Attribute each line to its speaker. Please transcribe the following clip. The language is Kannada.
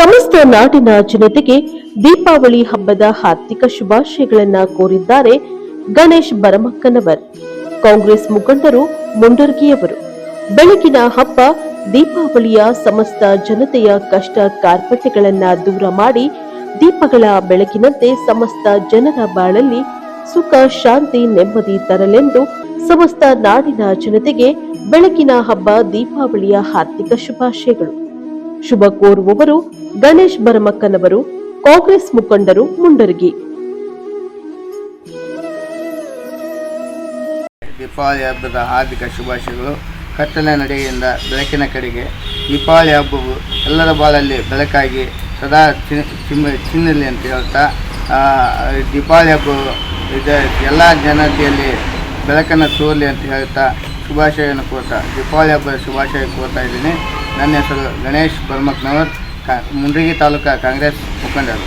Speaker 1: ನಾಡಿನ ಜನತೆಗೆ ದೀಪಾವಳಿ ಹಬ್ಬದ ಹಾರ್ದಿಕ ಶುಭಾಶಯಗಳನ್ನ ಕೋರಿದ್ದಾರೆ ಗಣೇಶ್ ಬರಮಕ್ಕನವರ್. ಕಾಂಗ್ರೆಸ್ ಮುಖಂಡರು ಮುಂಡರ್ಗಿಯವರು. ಬೆಳಕಿನ ಹಬ್ಬ ದೀಪಾವಳಿಯ ಸಮಸ್ತ ಜನತೆಯ ಕಷ್ಟ ಕಾರ್ಪಟ್ಯಗಳನ್ನ ದೂರ ಮಾಡಿ ದೀಪಗಳ ಬೆಳಕಿನಂತೆ ಸಮಸ್ತ ಜನರ ಬಾಳಲ್ಲಿ ಸುಖ, ಶಾಂತಿ, ನೆಮ್ಮದಿ ತರಲೆಂದು ಸಮಸ್ತ ನಾಡಿನ ಜನತೆಗೆ ಬೆಳಕಿನ ಹಬ್ಬ ದೀಪಾವಳಿಯ ಹಾರ್ದಿಕ ಶುಭಾಶಯಗಳು. ಶುಭ ಕೋರುವವರು ಗಣೇಶ್ ಬರಮಕ್ಕನವರು ಕಾಂಗ್ರೆಸ್ ಮುಖಂಡರು ಮುಂಡರಗಿ.
Speaker 2: ದೀಪಾವಳಿ ಹಬ್ಬದ ಹಾರ್ದಿಕ ಶುಭಾಶಯಗಳು. ಕತ್ತಲೆ ನಡೆಯಿಂದ ಬೆಳಕಿನ ಕಡೆಗೆ ದೀಪಾವಳಿ ಹಬ್ಬವು ಎಲ್ಲರ ಬಾಳಲ್ಲಿ ಬೆಳಕಾಗಿ ಸದಾ ತಿನ್ನಲಿ ಅಂತ ಹೇಳ್ತಾ ದೀಪಾವಳಿ ಹಬ್ಬವು ಇದು. ಎಲ್ಲ ಜನತೆಯಲ್ಲಿ ಬೆಳಕನ್ನು ತೋರಲಿ ಅಂತ ಹೇಳ್ತಾ ಶುಭಾಶಯವನ್ನು ಕೋರ್ತಾ, ದೀಪಾವಳಿ ಹಬ್ಬದ ಶುಭಾಶಯ ಕೋರ್ತಾ ಇದ್ದೀನಿ. ನನ್ನ ಹೆಸರು ಗಣೇಶ್ ಬರ್ಮಕ್ನವರ್ ಮುಂಡ್ರಿಗಿ ತಾಲೂಕಾ ಕಾಂಗ್ರೆಸ್ ಮುಖಂಡರು